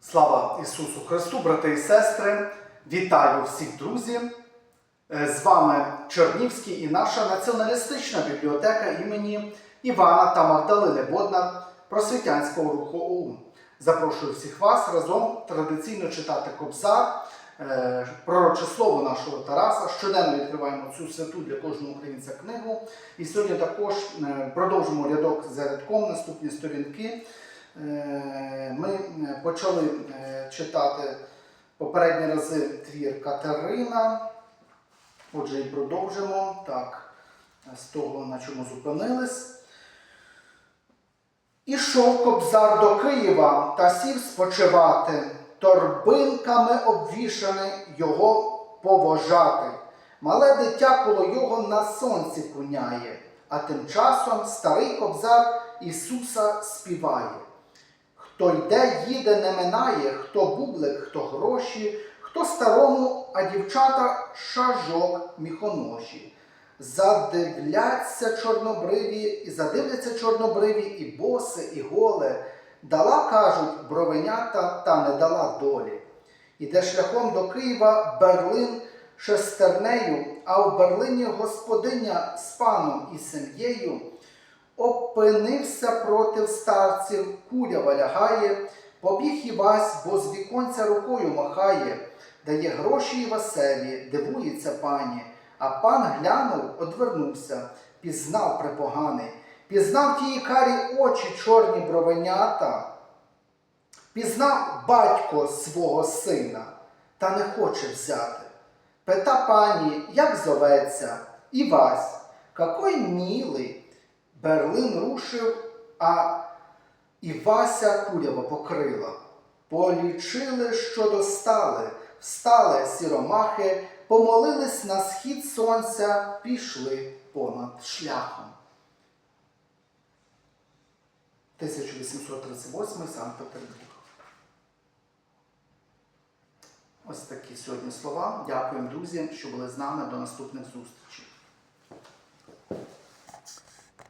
Слава Ісусу Христу, брати і сестри! Вітаю всіх друзів! Е, З вами Чернівський і наша націоналістична бібліотека імені Івана та Магдалини Боднар Просвітянського руху ОУН. Запрошую всіх вас разом традиційно читати Кобзар, е, пророче слово нашого Тараса. Щоденно відкриваємо цю святу для кожного українця книгу. І сьогодні також е, продовжимо рядок за рядком, наступні сторінки. Е, Ми е, почали е, читати попередні рази твір Катерина. Отже, і продовжимо. Так, з того, на чому зупинились. Ішов кобзар до Києва та сів спочивати, торбинками обвішаний його повожати. Мале дитя коло його на сонці куняє, а тим часом старий кобзар Ісуса співає. Хто йде, їде, не минає, хто бублик, хто гроші, хто старому, а дівчата шажок міхоноші. Задивляться чорнобриві, і задивляться чорнобриві, і босе, і голе. Дала, кажуть, бровенята, та не дала долі. Іде шляхом до Києва Берлин шестернею, а в Берлині господиня з паном і сім'єю опинився проти старців, кулява лягає, побіг Івась, бо з віконця рукою махає, дає гроші Івасеві, дивується пані. А пан глянув, одвернувся, пізнав припоганий, пізнав тії карі очі чорні бровенята, пізнав батько свого сина, та не хоче взяти. Пита пані, як зоветься, Івась, какой милий. Берлин рушив, а Івася курява покрила. Полічили, що достали, встали сіромахи, помолились на схід сонця, пішли понад шляхом. 1838 Санкт-Петербург. Ось такі сьогодні слова. Дякуємо, друзі, що були з нами. До наступних зустрічей.